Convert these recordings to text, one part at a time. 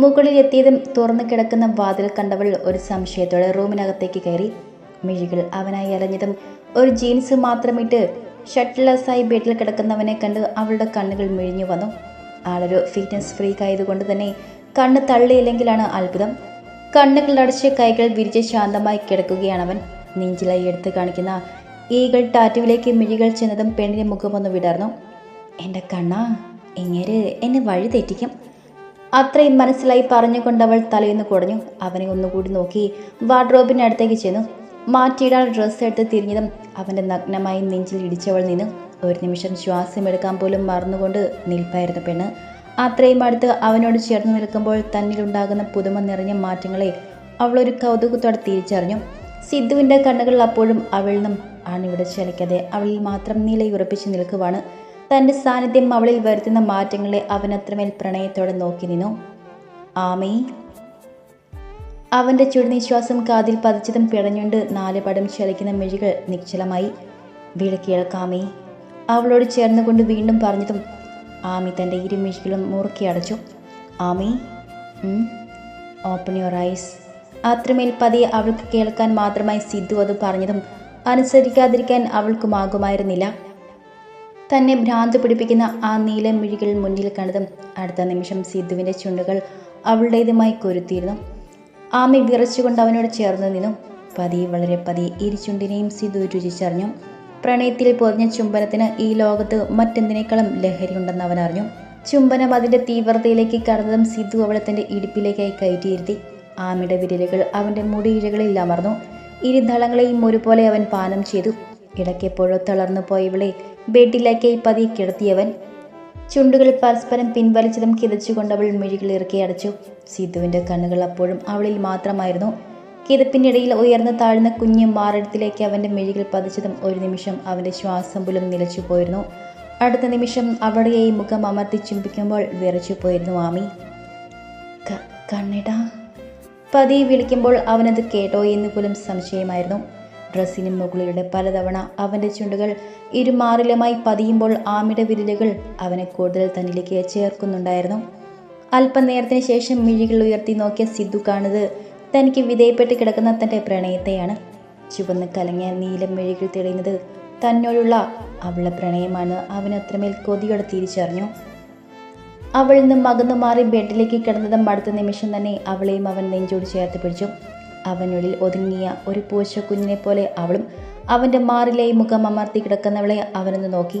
മുകളിൽ എത്തിയതും തുറന്നു കിടക്കുന്ന വാതിൽ കണ്ടവൾ ഒരു സംശയത്തോടെ റൂമിനകത്തേക്ക് കയറി. മിഴികൾ അവനായി അലഞ്ഞതും ഒരു ജീൻസ് മാത്രമിട്ട് ഷട്ടിലസായി ബെഡിൽ കിടക്കുന്നവനെ കണ്ട് അവളുടെ കണ്ണുകൾ മിഴിഞ്ഞു വന്നു. ആളൊരു ഫിറ്റ്നസ് ഫ്രീക്ക് ആയതുകൊണ്ട് തന്നെ കണ്ണ് തള്ളിയില്ലെങ്കിലാണ് അത്ഭുതം. കണ്ണുകളടച്ച് കൈകൾ വിരിച്ച് ശാന്തമായി കിടക്കുകയാണവൻ. നെഞ്ചിലായി എടുത്ത് കാണിക്കുന്ന ഈകൾ ടാറ്റുവിലേക്ക് മിഴികൾ ചെന്നതും പെണ്ണിന്റെ മുഖമൊന്ന് വിടർന്നു. എന്റെ കണ്ണാ ഇങ്ങനെ എന്നെ വഴി തെറ്റിക്കും. അത്രയും മനസ്സിലായി പറഞ്ഞുകൊണ്ടവൾ തലയിന്ന് കുടഞ്ഞു. അവനെ ഒന്നുകൂടി നോക്കി വാർഡ്രോബിനടുത്തേക്ക് ചെന്നു. മാറ്റിയിടാൻ ഡ്രസ്സ് എടുത്ത് തിരിഞ്ഞതും അവന്റെ നഗ്നമായി നെഞ്ചിൽ ഇടിച്ചവൾ നിന്നു. ഒരു നിമിഷം ശ്വാസമെടുക്കാൻ പോലും മറന്നുകൊണ്ട് നിൽപ്പായിരുന്നു പെണ്ണ്. അത്രയും അടുത്ത് അവനോട് ചേർന്ന് നിൽക്കുമ്പോൾ തന്നിലുണ്ടാകുന്ന പുതുമ നിറഞ്ഞ മാറ്റങ്ങളെ അവളൊരു കൗതുകത്തോടെ തിരിച്ചറിഞ്ഞു. സിദ്ധുവിന്റെ കണ്ണുകൾ അപ്പോഴും അവളിൽ നിന്നും ആണിവിടെ ചലിക്കാതെ അവളിൽ മാത്രം നിലയുറപ്പിച്ച് നിൽക്കുവാണ് തന്റെ സാന്നിധ്യം അവളിൽ വരുത്തുന്ന മാറ്റങ്ങളെ അവനത്രമേൽ പ്രണയത്തോടെ നോക്കി നിന്നു. ആമേ. അവന്റെ ചുടുനിശ്വാസം കാതിൽ പതിച്ചതും പിടഞ്ഞുകൊണ്ട് നാല് പടം ചലിക്കുന്ന മിഴികൾ നിശ്ചലമായി. വിളക്കിയേൽക്കാമേ. അവളോട് ചേർന്നുകൊണ്ട് വീണ്ടും പറഞ്ഞതും ആമി തന്റെ ഇരുമിഴികളും മുറുക്കി അടച്ചു. ആമി. ഓപ്പൺ യുവർ ഐസ് അത്രമേൽ പതിയെ അവൾക്ക് കേൾക്കാൻ മാത്രമായി സിദ്ധു അത് പറഞ്ഞതും അനുസരിക്കാതിരിക്കാൻ അവൾക്കുമാകുമായിരുന്നില്ല തന്നെ ഭ്രാന്ത് പിടിപ്പിക്കുന്ന ആ നീല മിഴികൾ മുന്നിൽ കണ്ടതും അടുത്ത നിമിഷം സിദ്ധുവിന്റെ ചുണ്ടുകൾ അവളുടേതുമായി കൊരുത്തിയിരുന്നു. ആമി വിറച്ചുകൊണ്ട് അവനോട് ചേർന്ന് നിന്നു. പതിയെ വളരെ പതിയെ ഇരുചുണ്ടിനെയും സിദ്ധു രുചിച്ചറിഞ്ഞു. പ്രണയത്തിൽ പൊതിഞ്ഞ ചുംബനത്തിന് ഈ ലോകത്ത് മറ്റെന്തിനേക്കാളും ലഹരിയുണ്ടെന്ന് അവൻ അറിഞ്ഞു. ചുംബനം അതിന്റെ തീവ്രതയിലേക്ക് കടന്നതും സിദ്ധു അവളെ തന്റെ ഇടുപ്പിലേക്കായി കയറ്റിയിരുത്തി. ആമിയുടെ വിരലുകൾ അവന്റെ മുടിയിഴകളിൽ അമർന്നു. ഇരുദളങ്ങളെയും ഒരുപോലെ അവൻ പാനം ചെയ്തു. ഇടയ്ക്കെപ്പോഴോ തളർന്നു പോയവളെ ബെഡിലേക്കായി പതിയെ കിടത്തിയവൻ. ചുണ്ടുകൾ പരസ്പരം പിൻവലിച്ചതും കിതച്ചുകൊണ്ട് അവൾ മിഴികൾ ഇറക്കി അടച്ചു. സിദ്ധുവിന്റെ കണ്ണുകൾ അപ്പോഴും അവളിൽ മാത്രമായിരുന്നു. കിതപ്പിനിടയിൽ ഉയർന്നു താഴ്ന്ന കുഞ്ഞു മാറിടത്തിലേക്ക് അവന്റെ മിഴികൾ പതിച്ചതും ഒരു നിമിഷം അവന്റെ ശ്വാസം പോലും നിലച്ചു പോയിരുന്നു. അടുത്ത നിമിഷം അവിടെയായി മുഖം അമർത്തി ചുംബിക്കുമ്പോൾ വിറച്ചു പോയിരുന്നു ആമി കണ്ണിട. പതിയെ വിളിക്കുമ്പോൾ അവനത് കേട്ടോ എന്ന് പോലും സംശയമായിരുന്നു. ഡ്രസ്സിന് മുകളിലൂടെ പലതവണ അവന്റെ ചുണ്ടുകൾ ഇരുമാറിലുമായി പതിയുമ്പോൾ ആമിയുടെ വിരലുകൾ അവനെ കൂടുതൽ തന്നിലേക്ക് ചേർക്കുന്നുണ്ടായിരുന്നു. അല്പനേരത്തിന് ശേഷം മിഴികൾ ഉയർത്തി നോക്കിയ സിദ്ധു കാണുന്നത് തനിക്ക് വിധേയപ്പെട്ട് കിടക്കുന്ന തന്റെ പ്രണയത്തെയാണ്. ചുവന്ന് കലങ്ങിയ നീലം മിഴികൾ തെളിയുന്നത് തന്നോടുള്ള അവളുടെ പ്രണയമാണ്. അവൻ അത്രമേൽ കൊതിയോടെ തിരിച്ചറിഞ്ഞു. അവളിൽ നിന്നും മാറി ബെഡിലേക്ക് കിടന്നതും അടുത്ത നിമിഷം തന്നെ അവളെയും അവൻ നെഞ്ചോട് ചേർത്ത് പിടിച്ചു. അവനുള്ളിൽ ഒതുങ്ങിയ ഒരു പൂച്ച കുഞ്ഞിനെ പോലെ അവളും അവന്റെ മാറിലെ മുഖം അമർത്തി കിടക്കുന്നവളെ അവനൊന്ന് നോക്കി.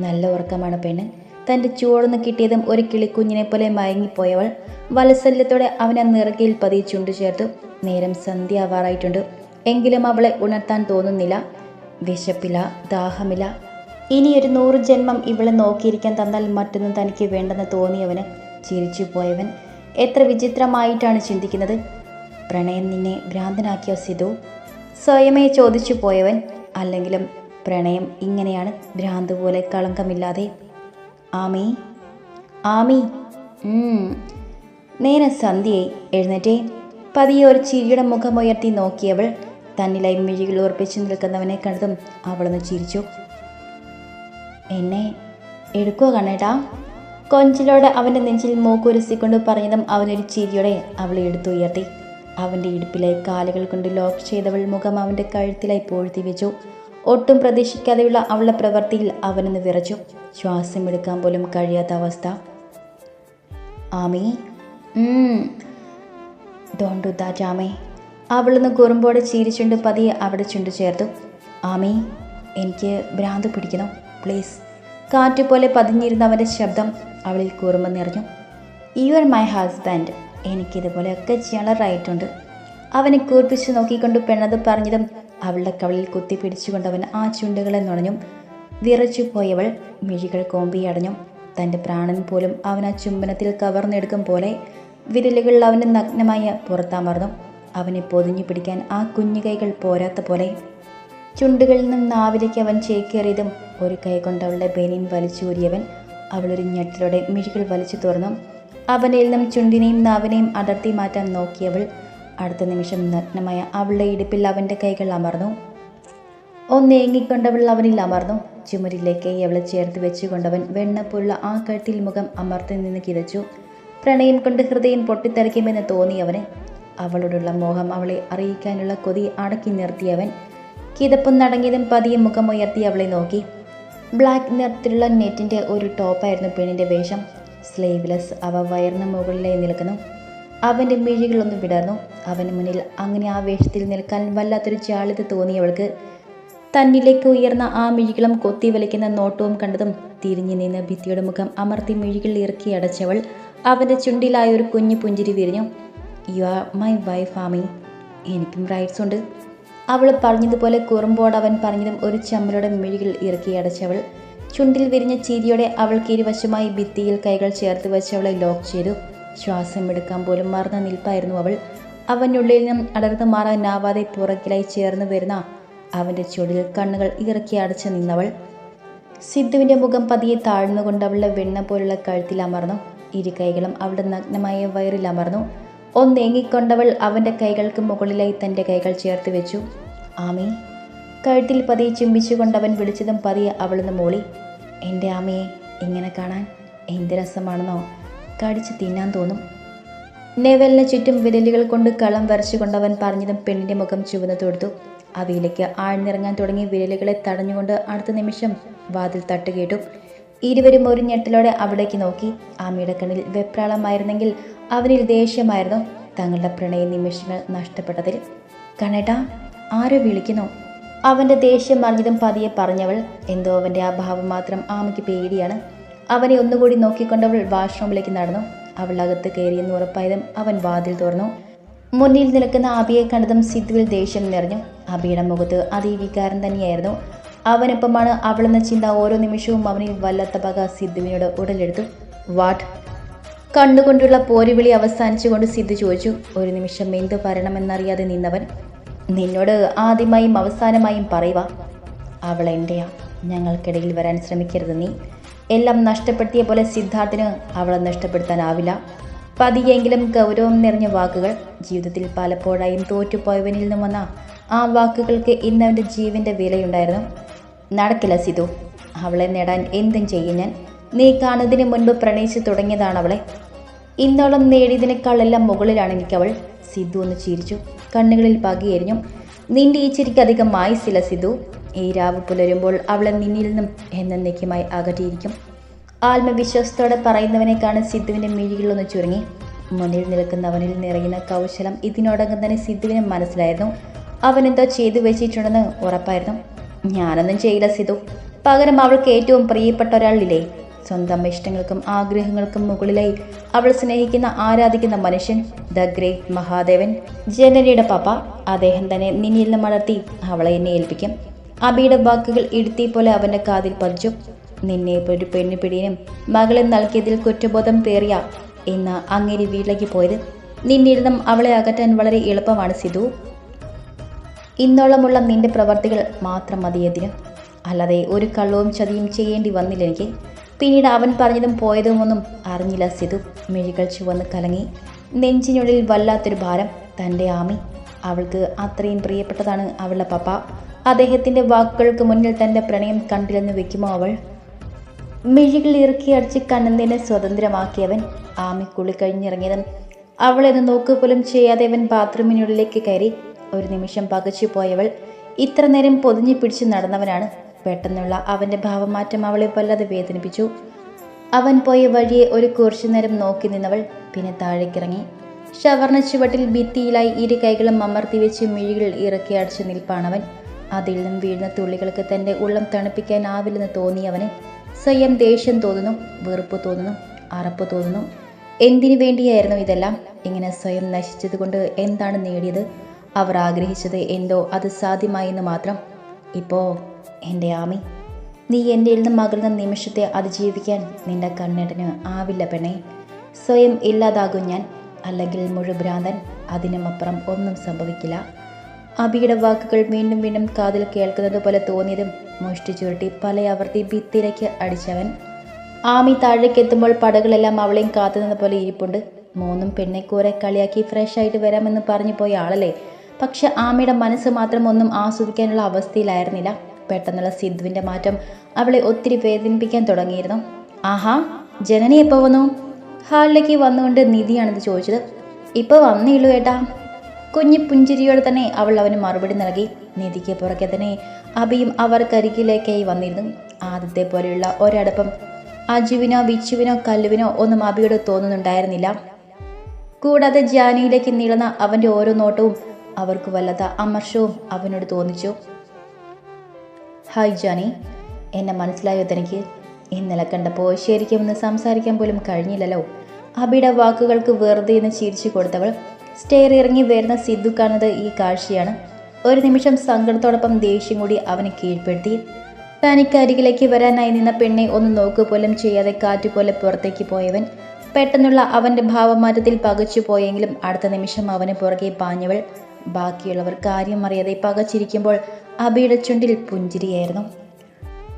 നല്ല ഉറക്കമാണ് പെണ്ണ്. തന്റെ ചൂടൊന്ന് കിട്ടിയതും ഒരു കിളിക്കുഞ്ഞിനെ പോലെ മയങ്ങിപ്പോയവൾ വത്സല്യത്തോടെ അവനെ നിറകയിൽ പതിയെ ചുണ്ടു ചേർത്തു നേരം സന്ധ്യ ആവാറായിട്ടുണ്ട് എങ്കിലും അവളെ ഉണർത്താൻ തോന്നുന്നില്ല. വിശപ്പില്ല ദാഹമില്ല. ഇനി ഒരു നൂറ് ജന്മം ഇവളെ നോക്കിയിരിക്കാൻ തന്നാൽ മറ്റൊന്നും തനിക്ക് വേണ്ടെന്ന് തോന്നിയവന് ചിരിച്ചു പോയവൻ എത്ര വിചിത്രമായിട്ടാണ് ചിന്തിക്കുന്നത്. പ്രണയം നിന്നെ ഭ്രാന്തനാക്കിയോ സിധു? സ്വയമേ ചോദിച്ചു പോയവൻ അല്ലെങ്കിലും പ്രണയം ഇങ്ങനെയാണ് ഭ്രാന്ത് പോലെ കളങ്കമില്ലാതെ. ആമി? ആമി. നേരെ സന്ധ്യയായി. എഴുന്നേറ്റേ. പതിയെ ഒരു ചിരിയുടെ മുഖമുയർത്തി നോക്കിയവൾ തന്നിലായി മിഴികൾ ഉറപ്പിച്ചു നിൽക്കുന്നവനെ കണ്ടതും അവളൊന്ന് ചിരിച്ചു. എന്നെ എടുക്കുക കണ്ണേട്ടാ? കൊഞ്ചിലോടെ അവന്റെ നെഞ്ചിൽ മൂക്കുരുസിക്കൊണ്ട് പറഞ്ഞതും അവനൊരു ചിരിയോടെ അവളെ എടുത്തുയർത്തി. അവന്റെ ഇടുപ്പിലെ കാലുകൾ കൊണ്ട് ലോക്ക് ചെയ്തവൾ മുഖം അവന്റെ കഴുത്തിലായി പൂഴ്ത്തി വെച്ചു. ഒട്ടും പ്രതീക്ഷിക്കാതെയുള്ള അവളുടെ പ്രവൃത്തിയിൽ അവനെന്ന് വിറച്ചു. ശ്വാസം എടുക്കാൻ പോലും കഴിയാത്ത അവസ്ഥ. ആമി? ഡോൺ ഡു ദാറ്റ് ആമേ. അവളൊന്ന് കുറുമ്പോടെ ചീരിച്ചുണ്ട് പതിയെ അവിടെ ചുണ്ടു ചേർത്തു. ആമി എനിക്ക് ഭ്രാന്ത് പിടിക്കണം പ്ലീസ് കാറ്റുപോലെ പതിഞ്ഞിരുന്ന അവന്റെ ശബ്ദം അവളിൽ കുറുമ്പ് നിറഞ്ഞു. യു ആർ മൈ ഹസ്ബൻഡ് എനിക്കിതുപോലെയൊക്കെ ചെയ്യാനുള്ള റൈറ്റ് ഉണ്ട് അവനെ കൂർപ്പിച്ച് നോക്കിക്കൊണ്ട് പെണ്ണത് പറഞ്ഞതും അവളുടെ കവളിൽ കുത്തി പിടിച്ചുകൊണ്ട് അവൻ ആ ചുണ്ടുകളെ നുണഞ്ഞു വിറച്ചു പോയവൾ മിഴികൾ കോമ്പിയടഞ്ഞു തന്റെ പ്രാണൻ പോലും അവൻ ആ ചുംബനത്തിൽ കവർന്നെടുക്കും പോലെ വിരലുകൾ അവന്റെ നഗ്നമായ പുറത്താമർന്നു. അവനെ പൊതിഞ്ഞു പിടിക്കാൻ ആ കുഞ്ഞു കൈകൾ പോരാത്ത പോലെ ചുണ്ടുകളിൽ നിന്നും നാവിലേക്ക് അവൻ ചേക്കേറിയതും ഒരു കൈ കൊണ്ട് അവളുടെ ബനിയൻ വലിച്ചൂരിയവൻ അവളൊരു ഞെട്ടിലൂടെ മിഴികൾ വലിച്ചു തുറന്നു. അവനിൽ നിന്നും ചുണ്ടിനെയും നാവിനെയും അടർത്തി മാറ്റാൻ നോക്കിയവൾ അടുത്ത നിമിഷം നഗ്നമായ അവളുടെ ഇടുപ്പിൽ അവന്റെ കൈകൾ അമർന്നു. ഒന്നേങ്ങിക്കൊണ്ടവൾ അവനിൽ അമർന്നു. ചുമരിലേക്ക് അവളെ ചേർത്ത് വെച്ചുകൊണ്ടവൻ വെണ്ണപ്പുള്ള ആ കഴുത്തിൽ മുഖം അമർത്തി നിന്ന് കിതച്ചു. പ്രണയം കൊണ്ട് ഹൃദയം പൊട്ടിത്തെറിക്കുമെന്ന് തോന്നിയവന് അവളോടുള്ള മോഹം അവളെ അറിയിക്കാനുള്ള കൊതി അടക്കി നിർത്തിയവൻ കിതപ്പും നടങ്ങിയതും പതിയെ മുഖമുയർത്തി അവളെ നോക്കി. ബ്ലാക്ക് നിറത്തിലുള്ള നെറ്റിന്റെ ഒരു ടോപ്പായിരുന്നു പെണ്ണിന്റെ വേഷം. സ്ലീവ്ലെസ് അവ വയറിന് മുകളിലായി നിൽക്കുന്നു. അവന്റെ മിഴികളൊന്ന് വിടർന്നു. അവന് മുന്നിൽ അങ്ങനെ ആ വേഷത്തിൽ നിൽക്കാൻ വല്ലാത്തൊരു ചാളിത് തോന്നിയവൾക്ക് തന്നിലേക്ക് ഉയർന്ന ആ മിഴികളും കൊത്തി വലിക്കുന്ന നോട്ടവും കണ്ടതും തിരിഞ്ഞു നിന്ന് ഭിത്തിയുടെ മുഖം അമർത്തി മിഴികൾ ഇറക്കി അടച്ചവൾ അവന്റെ ചുണ്ടിലായ ഒരു കുഞ്ഞു പുഞ്ചിരി വിരിഞ്ഞു. You are my wife Ami എനിക്കും റൈറ്റ്സ് ഉണ്ട്. അവൾ പറഞ്ഞതുപോലെ കുറുമ്പോട് അവൻ പറഞ്ഞതും ഒരു ചമ്മലയുടെ മിഴികൾ ഇറക്കി അടച്ചവൾ ചുണ്ടിൽ വിരിഞ്ഞ ചിരിയോടെ അവൾക്ക് ഇരുവശമായി ഭിത്തിയിൽ കൈകൾ ചേർത്ത് വെച്ച് അവളെ ലോക്ക് ചെയ്തു. ശ്വാസം എടുക്കാൻ പോലും മറന്ന നിൽപ്പായിരുന്നു അവൾ. അവനുള്ളിൽ നിന്നും അടർന്നു മാറാനാവാതെ പുറകിലായി ചേർന്ന് വരുന്ന അവന്റെ ചുടിൽ കണ്ണുകൾ ഇറക്കി അടച്ചു നിന്നവൾ. സിദ്ധുവിന്റെ മുഖം പതിയെ താഴ്ന്നുകൊണ്ട് അവളുടെ വെണ്ണ പോലുള്ള കഴുത്തിൽ അമർന്നു. ഇരു കൈകളും അവളുടെ നഗ്നമായ വയറിൽ അമർന്നു. ഒന്നേങ്ങിക്കൊണ്ടവൾ അവന്റെ കൈകൾക്ക് മുകളിലായി തന്റെ കൈകൾ ചേർത്ത് വെച്ചു. ആമി കഴുത്തിൽ പതിയെ ചുംബിച്ചുകൊണ്ടവൻ വിളിച്ചതും പതിയെ അവളെന്ന് മൂളി. എന്റെ ആമയെ ഇങ്ങനെ കാണാൻ എന്ത് രസമാണെന്നോ. കടിച്ച് തിന്നാൻ തോന്നും. നെവലിന് ചുറ്റും വിരലുകൾ കൊണ്ട് കളം വരച്ചുകൊണ്ടവൻ പറഞ്ഞതും പെണ്ണിന്റെ മുഖം ചുവന്നു തൊടുത്തു. അവയിലേക്ക് ആഴ്ന്നിറങ്ങാൻ തുടങ്ങി വിരലുകളെ തടഞ്ഞുകൊണ്ട് അടുത്ത നിമിഷം വാതിൽ തട്ടുകേട്ടു ഇരുവരും ഒരു ഞെട്ടലോടെ അവിടേക്ക് നോക്കി. ആമയുടെ കണ്ണിൽ വെപ്രാളമായിരുന്നെങ്കിൽ അവനിൽ ദേഷ്യമായിരുന്നു. തങ്ങളുടെ പ്രണയ നിമിഷങ്ങൾ നഷ്ടപ്പെട്ടതിൽ. കണേട്ടാ ആരോ വിളിക്കുന്നു? അവന്റെ ദേഷ്യം അറിഞ്ഞതും പതിയെ പറഞ്ഞവൾ എന്തോ അവന്റെ ആ ഭാവം മാത്രം ആമയ്ക്ക് പേടിയാണ്. അവനെ ഒന്നുകൂടി നോക്കിക്കൊണ്ടവൾ വാഷ്റൂമിലേക്ക് നടന്നു. അവൾ അകത്ത് കയറിയെന്ന് ഉറപ്പായതും അവൻ വാതിൽ തുറന്നു. മുന്നിൽ നിൽക്കുന്ന അബിയെ കണ്ടതും സിദ്ധുവിൽ ദേഷ്യം നിറഞ്ഞു. അബിയുടെ മുഖത്ത് അതേ വികാരം തന്നെയായിരുന്നു. അവനൊപ്പമാണ് അവളെന്ന ചിന്ത ഓരോ നിമിഷവും അവനിൽ വല്ലാത്ത പക സിദ്ധുവിനോട് ഉടലെടുത്തു. വാട്ട്? കണ്ണുകൊണ്ടുള്ള പോരുവിളി അവസാനിച്ചുകൊണ്ട് സിദ്ധു ചോദിച്ചു. ഒരു നിമിഷം എന്തു പറയണമെന്നറിയാതെ നിന്നവൻ? നിന്നോട് ആദ്യമായും അവസാനമായും പറയുക. അവൾ എന്റെയാ ഞങ്ങൾക്കിടയിൽ വരാൻ ശ്രമിക്കരുത് നീ. എല്ലാം നഷ്ടപ്പെടുത്തിയ പോലെ സിദ്ധാർത്ഥിന് അവളെ നഷ്ടപ്പെടുത്താനാവില്ല. പതിയെങ്കിലും ഗൗരവം നിറഞ്ഞ വാക്കുകൾ ജീവിതത്തിൽ പലപ്പോഴായും തോറ്റുപോയവനിൽ നിന്നും വന്ന ആ വാക്കുകൾക്ക് ഇന്ന് അവന്റെ ജീവന്റെ വിലയുണ്ടായിരുന്നു. നടക്കില്ല സിധു. അവളെ നേടാൻ എന്തും ചെയ്യും ഞാൻ. നീ കാണുന്നതിന് മുൻപ് പ്രണയിച്ചു തുടങ്ങിയതാണ് അവളെ. ഇന്നോളം നേടിയതിനേക്കാളെല്ലാം മുകളിലാണ് എനിക്കവൾ. സിദ്ധു ഒന്ന് ചിരിച്ചു. കണ്ണുകളിൽ പകിയെരിഞ്ഞു നിന്റെ ഈ ചിരിക്ക് അധികം മായിസില്ല സിദ്ധു. ഈ രാവ് പുലരുമ്പോൾ അവളെ നിന്നിൽ നിന്നും എന്നേക്കുമായി അകറ്റിയിരിക്കും. ആത്മവിശ്വാസത്തോടെ പറയുന്നവനേക്കാണ് സിദ്ധുവിന്റെ മിഴികളൊന്ന് ചുരുങ്ങി. മുന്നിൽ നിൽക്കുന്നവനിൽ നിറയുന്ന കൗശലം ഇതിനോടകം തന്നെ സിദ്ധുവിന് മനസ്സിലായിരുന്നു. അവനെന്തോ ചെയ്തു വെച്ചിട്ടുണ്ടെന്ന് ഉറപ്പായിരുന്നു. ഞാനൊന്നും ചെയ്യില്ല സിധു പകരം അവൾക്ക് ഏറ്റവും പ്രിയപ്പെട്ട ഒരാളില്ലേ? സ്വന്തം ഇഷ്ടങ്ങൾക്കും ആഗ്രഹങ്ങൾക്കും മുകളിലായി അവൾ സ്നേഹിക്കുന്ന ആരാധിക്കുന്ന മനുഷ്യൻ ദ ഗ്രേറ്റ് മഹാദേവൻ. ജനനിയുടെ പപ്പ അദ്ദേഹം തന്നെ നിന്നിൽ നിന്ന് മലർത്തി അവളെ എന്നെ ഏൽപ്പിക്കും. അബിയുടെ വാക്കുകൾ ഇടുത്തി പോലെ അവന്റെ കാതിൽ പതിച്ചു. നിന്നെ ഒരു പെണ്ണു പിടിയനും മകളെ നൽകിയതിൽ കുറ്റബോധം പേറിയ എന്ന് അങ്ങേരി വീട്ടിലേക്ക് പോയത് നിന്നിൽ നിന്നും അവളെ അകറ്റാൻ വളരെ എളുപ്പമാണ് സിധു. ഇന്നോളമുള്ള നിന്റെ പ്രവർത്തികൾ മാത്രം മതിയതിന്. അല്ലാതെ ഒരു കള്ളവും ചതിയും ചെയ്യേണ്ടി വന്നില്ല എനിക്ക്. പിന്നീട് അവൻ പറഞ്ഞതും പോയതുമൊന്നും അറിഞ്ഞില്ല സിധു. മിഴികൾ ചുവന്ന് കലങ്ങി. നെഞ്ചിനുള്ളിൽ വല്ലാത്തൊരു ഭാരം. തന്റെ ആമി. അവൾക്ക് അത്രയും പ്രിയപ്പെട്ടതാണ് അവളുടെ പപ്പ. അദ്ദേഹത്തിന്റെ വാക്കുകൾക്ക് മുന്നിൽ തന്റെ പ്രണയം കണ്ടില്ലെന്ന് വെക്കുമോ അവൾ? മിഴികൾ ഇറക്കി അടിച്ച് കണ്ണന്തിനെ സ്വതന്ത്രമാക്കിയവൻ. ആമി കുളി കഴിഞ്ഞിറങ്ങിയതും അവളെന്ന് നോക്കുപോലും ചെയ്യാതെ അവൻ ബാത്റൂമിനുള്ളിലേക്ക് കയറി. ഒരു നിമിഷം പകച്ചു പോയവൾ ഇത്ര നേരം പൊതിഞ്ഞു പിടിച്ച് നടന്നവനാണ്. പെട്ടെന്നുള്ള അവന്റെ ഭാവമാറ്റം അവളെ വല്ലാതെ വേദനിപ്പിച്ചു. അവൻ പോയ വഴിയെ ഒരു കുറച്ചു നേരം നോക്കി നിന്നവൾ പിന്നെ താഴേക്കിറങ്ങി. ഷവർണ ചുവട്ടിൽ ഭിത്തിയിലായി ഇരു കൈകളും അമർത്തി വെച്ച് മിഴികൾ ഇറക്കി അടിച്ചു നിൽപ്പാണവൻ. അതിൽ നിന്നും വീഴുന്ന തുള്ളികൾക്ക് തന്റെ ഉള്ളം തണുപ്പിക്കാനാവില്ലെന്ന് തോന്നിയവന് സ്വയം ദേഷ്യം തോന്നുന്നു വെറുപ്പ് തോന്നുന്നു അറപ്പ് തോന്നുന്നു. എന്തിനു വേണ്ടിയായിരുന്നു ഇതെല്ലാം? ഇങ്ങനെ സ്വയം നശിച്ചതുകൊണ്ട് എന്താണ് നേടിയത്? അവർ ആഗ്രഹിച്ചത് എന്തോ അത് സാധ്യമായെന്ന് മാത്രം. ഇപ്പോൾ എന്റെ ആമി നീ എന്റെ നിന്ന് മകളുടെ നിമിഷത്തെ അതിജീവിക്കാൻ നിന്റെ കണ്ണടന് ആവില്ല പെണെ സ്വയം ഇല്ലാതാകും ഞാൻ അല്ലെങ്കിൽ മുഴുഭ്രാന്തൻ അതിനുമപ്പുറം ഒന്നും സംഭവിക്കില്ല. അബിയുടെ വാക്കുകൾ വീണ്ടും വീണ്ടും കാതിൽ കേൾക്കുന്നത് പോലെ തോന്നിയതും മുഷ്ടി ചുരുട്ടി പലയാവർത്തി ഭിത്തിയിലേക്ക് അടിച്ചവൻ. ആമി താഴേക്ക് എത്തുമ്പോൾ പടകളെല്ലാം അവളെയും കാത്തുനിന്ന പോലെ ഇരിപ്പുണ്ട്. മൂന്നും പെണ്ണെ കൂറെ കളിയാക്കി ഫ്രഷ് ആയിട്ട് വരാമെന്ന് പറഞ്ഞു പോയ ആളല്ലേ. പക്ഷെ ആമിയുടെ മനസ്സ് മാത്രം ഒന്നും ആസ്വദിക്കാനുള്ള അവസ്ഥയിലായിരുന്നില്ല. പെട്ടെന്നുള്ള സിദ്ധുവിന്റെ മാറ്റം അവളെ ഒത്തിരി വേദനിപ്പിക്കാൻ തുടങ്ങിയിരുന്നു. ആഹാ ജനനി എപ്പോൾ വന്നു? ഹാളിലേക്ക് വന്നുകൊണ്ട് നിധിയാണിത് ചോദിച്ചത്. ഇപ്പോൾ വന്നേയുള്ളൂ ഏട്ടാ. കുഞ്ഞു പുഞ്ചിരിയോടെ തന്നെ അവൾ അവന് മറുപടി നൽകി. നിധിക്ക് പുറകെ തന്നെ അബിയും അവർക്കരികിലേക്കായി വന്നിരുന്നു. ആദ്യത്തെ പോലെയുള്ള ഒരടപ്പം അജുവിനോ വിച്ചുവിനോ കല്ലുവിനോ ഒന്നും അബിയോട് തോന്നുന്നുണ്ടായിരുന്നില്ല. കൂടാതെ ജാനിയിലേക്ക് നീളുന്ന അവന്റെ ഓരോ നോട്ടവും അവർക്ക് വല്ലാത്ത അമർഷവും അവനോട് തോന്നിച്ചു. ഹായ് ജാനി എന്നെ മനസ്സിലായോ തനിക്ക്? ഇന്നലെ കണ്ടപ്പോൾ ശരിക്കും ഒന്ന് സംസാരിക്കാൻ പോലും കഴിഞ്ഞില്ലല്ലോ. അബിയുടെ വാക്കുകൾക്ക് വെറുതെ എന്ന് ചിരിച്ചു കൊടുത്തവൾ സ്റ്റെയർ ഇറങ്ങി വരുന്ന സിദ്ധു കാണുന്നത് ഈ കാഴ്ചയാണ്. ഒരു നിമിഷം സങ്കടത്തോടൊപ്പം ദേഷ്യം കൂടി അവനെ കീഴ്പ്പെടുത്തി. തനിക്ക് അരികിലേക്ക് വരാനായി നിന്ന പെണ്ണെ ഒന്ന് നോക്കുക പോലും ചെയ്യാതെ കാറ്റുപോലെ പുറത്തേക്ക് പോയവൻ. പെട്ടെന്നുള്ള അവന്റെ ഭാവമാറ്റത്തിൽ പകച്ചു പോയെങ്കിലും അടുത്ത നിമിഷം അവന് പുറകെ പാഞ്ഞവൾ. ബാക്കിയുള്ളവർ കാര്യം അറിയാതെ പകച്ചിരിക്കുമ്പോൾ അബിയുടെ ചുണ്ടിൽ പുഞ്ചിരിയായിരുന്നു.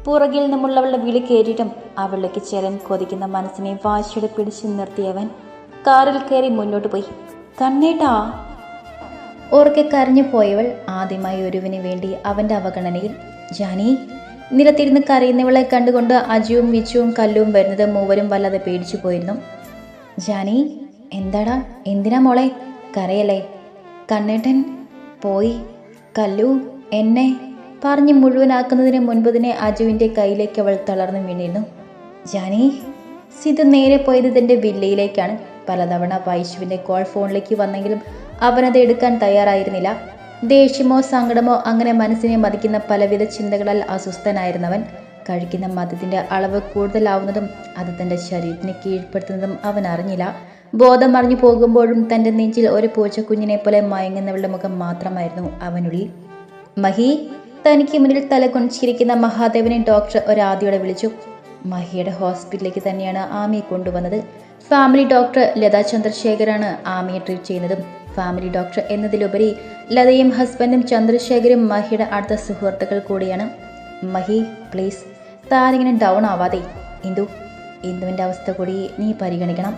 പുറകിൽ നിന്നുള്ളവളുടെ വിളി കയറിയിട്ടും അവളിലേക്ക് ചേരാൻ കൊതിക്കുന്ന മനസ്സിനെ വാശിയുടെ പിടിച്ചു നിർത്തിയവൻ കാറിൽ കയറി മുന്നോട്ട് പോയി. കണ്ണേട്ടാ. ഓർക്കെ കരഞ്ഞു പോയവൾ ആദ്യമായി ഒരുവിന് വേണ്ടി അവന്റെ അവഗണനയിൽ ജാനി നിലത്തിരുന്ന് കരയുന്നവളെ കണ്ടുകൊണ്ട് അജുവും വിച്ചുവും കല്ലും വരുന്നത് മൂവരും വല്ലാതെ പേടിച്ചു പോയിരുന്നു. ജാനി എന്താടാ? എന്തിനാ മോളെ? കരയല്ലേ? കണ്ണേട്ടൻ പോയി. കല്ലു എന്നെ പറഞ്ഞ് മുഴുവനാക്കുന്നതിന് മുൻപ് തന്നെ അജുവിന്റെ കയ്യിലേക്ക് അവൾ തളർന്നു വീണിരുന്നു. ജാനി സിത് നേരെ പോയത് തന്റെ വില്ലയിലേക്കാണ്. പലതവണ വൈശുവിന്റെ കോൾ ഫോണിലേക്ക് വന്നെങ്കിലും അവനത് എടുക്കാൻ തയ്യാറായിരുന്നില്ല. ദേഷ്യമോ സങ്കടമോ അങ്ങനെ മനസ്സിനെ മതിക്കുന്ന പലവിധ ചിന്തകളാൽ അസ്വസ്ഥനായിരുന്നവൻ. കഴിക്കുന്ന മദ്യത്തിന്റെ അളവ് കൂടുതലാവുന്നതും അത് തന്റെ ശരീരത്തിന് കീഴ്പ്പെടുത്തുന്നതും അവൻ അറിഞ്ഞില്ല. ബോധം അറിഞ്ഞു പോകുമ്പോഴും തന്റെ നെഞ്ചിൽ ഒരു പൂച്ചക്കുഞ്ഞിനെ പോലെ മയങ്ങുന്നവളുടെ മുഖം മാത്രമായിരുന്നു അവനുള്ളിൽ. മഹി തനിക്ക് മുന്നിൽ തല കൊണിച്ചിരിക്കുന്ന മഹാദേവനെ ഡോക്ടർ ഒരാദ്യോടെ വിളിച്ചു. മഹിയുടെ ഹോസ്പിറ്റലിലേക്ക് തന്നെയാണ് ആമിയെ കൊണ്ടുവന്നത്. ഫാമിലി ഡോക്ടർ ലതാ ചന്ദ്രശേഖരാണ് ആമിയെ ട്രീറ്റ് ചെയ്യുന്നതും. ഫാമിലി ഡോക്ടർ എന്നതിലുപരി ലതയും ഹസ്ബൻഡും ചന്ദ്രശേഖരും മഹിയുടെ അടുത്ത സുഹൃത്തുക്കൾ കൂടിയാണ്. മഹി പ്ലീസ് താനിങ്ങനെ ഡൗൺ ആവാതെ. ഇന്ദു ഇന്ദുവിന്റെ അവസ്ഥ കൂടി നീ പരിഗണിക്കണം.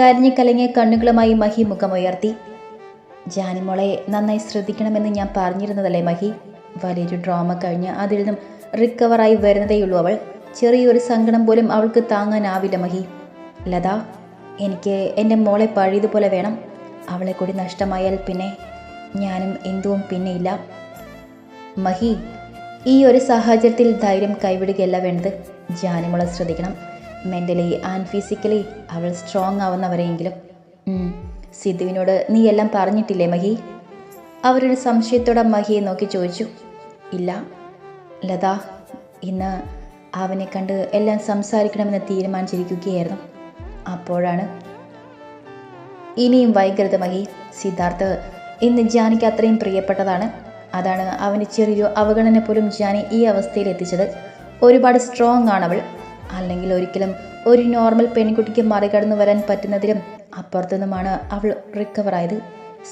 കരഞ്ഞു കലങ്ങിയ കണ്ണുകളുമായി മഹി മുഖമുയർത്തി. ജാനിമോളെ നന്നായി ശ്രദ്ധിക്കണമെന്ന് ഞാൻ പറഞ്ഞിരുന്നതല്ലേ മഹി? വലിയൊരു ഡ്രാമ കഴിഞ്ഞ് അതിൽ നിന്നും റിക്കവറായി വരുന്നതേയുള്ളൂ അവൾ. ചെറിയൊരു സങ്കടം പോലും അവൾക്ക് താങ്ങാനാവില്ല മഹി. ലത എനിക്ക് എന്റെ മോളെ പഴയതുപോലെ വേണം. അവളെ കൂടി നഷ്ടമായാൽ പിന്നെ ഞാനും എന്തുവും പിന്നെയില്ല മഹി ഈ ഒരു സാഹചര്യത്തിൽ ധൈര്യം കൈവിടുകയല്ല വേണ്ടത്. ജാനിമോളെ ശ്രദ്ധിക്കണം. മെന്റലി ആൻഡ് ഫിസിക്കലി അവൾ സ്ട്രോങ് ആവുന്നവരെയെങ്കിലും. സിദ്ധുവിനോട് നീ എല്ലാം പറഞ്ഞിട്ടില്ലേ മഹി? അവരൊരു സംശയത്തോടെ മഹിയെ നോക്കി ചോദിച്ചു. ഇല്ല ലത ഇന്ന് അവനെ കണ്ട് എല്ലാം സംസാരിക്കണമെന്ന് തീരുമാനിച്ചിരിക്കുകയായിരുന്നു. അപ്പോഴാണ് ഇനിയും വൈകരുത് മഹി. സിദ്ധാർത്ഥ് ഇന്ന് ജാനിക്ക് അത്രയും പ്രിയപ്പെട്ടതാണ്. അതാണ് അവന് ചെറിയൊരു അവഗണന പോലും ജാനി ഈ അവസ്ഥയിൽ എത്തിച്ചത് ഒരുപാട് സ്ട്രോങ് ആണ് അവൾ അല്ലെങ്കിൽ ഒരിക്കലും ഒരു നോർമൽ പെൺകുട്ടിക്ക് മറികടന്നു വരാൻ പറ്റുന്നതിലും അപ്പുറത്തു നിന്നുമാണ് അവൾ റിക്കവർ ആയത്.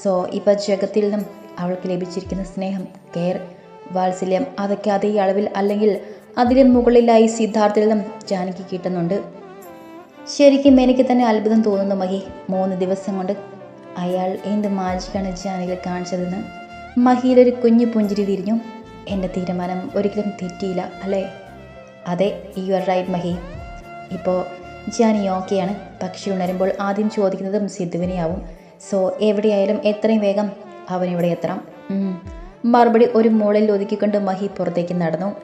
സോ ഇപ്പം ജഗത്തിൽ നിന്നും അവൾക്ക് ലഭിച്ചിരിക്കുന്ന സ്നേഹം കെയർ വാത്സല്യം അതൊക്കെ അതേ അളവിൽ അല്ലെങ്കിൽ അതിലും മുകളിലായി സിദ്ധാർത്ഥിൽ നിന്നും ജാനകി കിട്ടുന്നുണ്ട്. ശരിക്കും എനിക്ക് തന്നെ അത്ഭുതം തോന്നുന്നു മഹി. മൂന്ന് ദിവസം കൊണ്ട് അയാൾ എന്ത് മാജിക്കാണ് ജാനകിയിൽ കാണിച്ചതെന്ന്. മഹിയിലൊരു കുഞ്ഞു പുഞ്ചിരി തിരിഞ്ഞു എന്റെ തീരുമാനം ഒരിക്കലും തെറ്റിയില്ല അല്ലേ? അതെ യു ആർ റൈറ്റ് മഹി. ഇപ്പോൾ ജാനി ഓക്കെയാണ്. പക്ഷി ഉണരുമ്പോൾ ആദ്യം ചോദിക്കുന്നതും സിദ്ധുവിനെയാവും. സോ എവിടെയായാലും എത്രയും വേഗം അവൻ ഇവിടെ എത്തണം മറുപടി ഒരു മോളിൽ ഒതുക്കിക്കൊണ്ട് മഹി പുറത്തേക്ക് നടന്നു.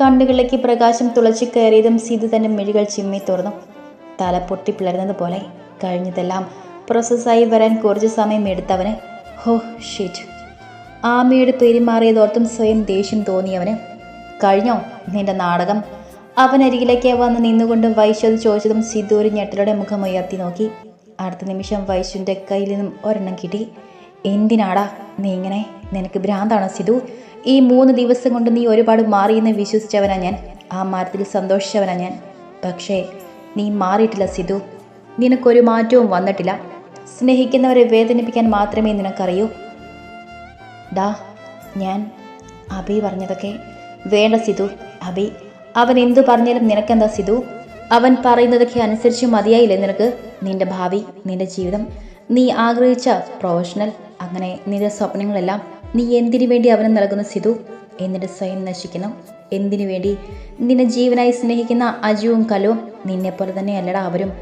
കണ്ണുകളിലേക്ക് പ്രകാശം തുളച്ചു കയറിയതും സിധു തന്റെ മിഴികൾ ചിമ്മി തുറന്നു. തല പൊട്ടി പിളരുന്നത് പോലെ കഴിഞ്ഞതെല്ലാം പ്രോസസ്സായി വരാൻ കുറച്ച് സമയം എടുത്തവന്. ഹോ ഷീറ്റ് ആമയുടെ പെരുമാറിയതോർത്തും സ്വയം ദേഷ്യം തോന്നിയവന്. കഴിഞ്ഞോ നിന്റെ നാടകം? അവനരികിലേക്ക് വന്ന് നിന്നുകൊണ്ട് വൈശ്വത് ചോദിച്ചതും സിധു ഒരു മുഖം ഉയർത്തി നോക്കി. അടുത്ത നിമിഷം വൈശുവിന്റെ കയ്യിൽ നിന്നും ഒരെണ്ണം കിട്ടി. എന്തിനാടാ നീ ഇങ്ങനെ? നിനക്ക് ഭ്രാന്താണോ സിധു ഈ മൂന്ന് ദിവസം കൊണ്ട് നീ ഒരുപാട് മാറിയെന്ന് വിശ്വസിച്ചവനാ ഞാൻ. ആ മാറ്റത്തിൽ സന്തോഷിച്ചവനാ ഞാൻ. പക്ഷേ നീ മാറിയിട്ടില്ല സിധു നിനക്കൊരു മാറ്റവും വന്നിട്ടില്ല. സ്നേഹിക്കുന്നവരെ വേദനിപ്പിക്കാൻ മാത്രമേ നിനക്കറിയൂ. ഡാ ഞാൻ അബി പറഞ്ഞതൊക്കെ വേണ്ട സിധു അബി അവൻ എന്തു പറഞ്ഞാലും നിനക്കെന്താ സിധു? അവൻ പറയുന്നതൊക്കെ അനുസരിച്ച് മതിയായില്ലേ നിനക്ക്? നിന്റെ ഭാവി നിന്റെ ജീവിതം. നീ ആഗ്രഹിച്ച പ്രൊഫഷണൽ അങ്ങനെ നിന്റെ സ്വപ്നങ്ങളെല്ലാം നീ എന്തിനു വേണ്ടി അവന് നൽകുന്ന സിധു? എന്നിട്ട് സ്വയം നശിക്കണം. എന്തിനു വേണ്ടി? നിന്നെ ജീവനായി സ്നേഹിക്കുന്ന അജുവും കലവും നിന്നെപ്പോലെ തന്നെ അല്ലടാ അവരും.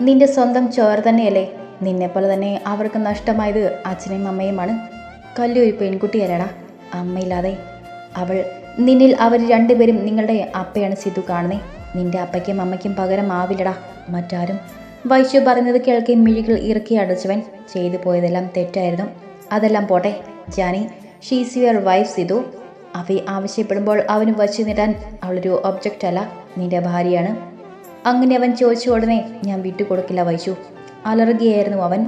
നിന്റെ സ്വന്തം ചോര തന്നെയല്ലേ? നിന്നെപ്പോലെ തന്നെ അവർക്ക് നഷ്ടമായത് അച്ഛനെയും അമ്മയുമാണ്. കല്ലു ഒരു പെൺകുട്ടിയല്ലടാ. അമ്മയില്ലാതെ അവൾ നിന്നിൽ അവർ രണ്ടുപേരും നിങ്ങളുടെ അപ്പയാണ് സിദ്ധു കാണുന്നേ. നിന്റെ അപ്പയ്ക്കും അമ്മയ്ക്കും പകരം ആവില്ലടാ. മറ്റാരും. വൈശു പറഞ്ഞത് കേൾക്കെ മിഴികൾ ഇറക്കി അടച്ചവൻ. ചെയ്തു പോയതെല്ലാം തെറ്റായിരുന്നു. അതെല്ലാം പോട്ടെ Jani. She's your wife Sidhu അവയെ ആവശ്യപ്പെടുമ്പോൾ അവന് വച്ചു നേടാൻ അവളൊരു ഒബ്ജക്റ്റ് അല്ല. നിന്റെ ഭാര്യയാണ്. അങ്ങനെ അവൻ ചോദിച്ച ഉടനെ ഞാൻ വിട്ടുകൊടുക്കില്ല വൈശു അലറുകയായിരുന്നു അവൻ.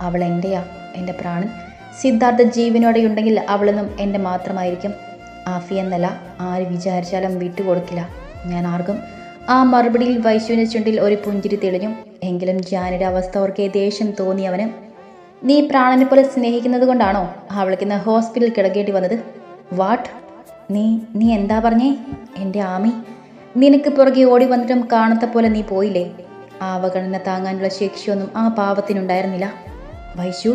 അവൾ എന്റെയാ എന്റെ പ്രാണൻ. സിദ്ധാർത്ഥ ജീവനോടെയുണ്ടെങ്കിൽ അവളെന്നും എന്റെ മാത്രമായിരിക്കും. ആഫി എന്നല്ല ആര് വിചാരിച്ചാലും വിട്ടു കൊടുക്കില്ല. ഞാൻ ആർക്കും ആ മറുപടിയിൽ വൈശുവിന്റെ ചുണ്ടിൽ ഒരു പുഞ്ചിരി തെളിഞ്ഞു. എങ്കിലും ജാനിയുടെ അവസ്ഥ ഓർക്കെ ദേഷ്യം തോന്നി അവന്. നീ പ്രാണനെ പോലെ സ്നേഹിക്കുന്നത് കൊണ്ടാണോ അവൾക്ക് ഇന്ന് ഹോസ്പിറ്റലിൽ കിടക്കേണ്ടി വന്നത്? വാട്ട് നീ നീ എന്താ പറഞ്ഞേ? എന്റെ ആമി നിനക്ക് പുറകെ ഓടി വന്നിട്ടും കാണാത്ത പോലെ നീ പോയില്ലേ? ആ അവഗണന താങ്ങാനുള്ള ശേഷിയൊന്നും ആ പാവത്തിനുണ്ടായിരുന്നില്ല. വൈശു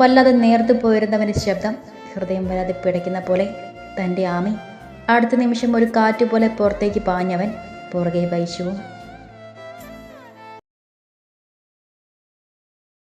വല്ലാതെ നേർത്തു പോയിരുന്നവന്റെ ശബ്ദം ഹൃദയം വരാതെ പിടയ്ക്കുന്ന പോലെ തന്റെ ആമി അടുത്ത നിമിഷം ഒരു കാറ്റുപോലെ പുറത്തേക്ക് പാഞ്ഞവൻ പുറകെ വൈശുവും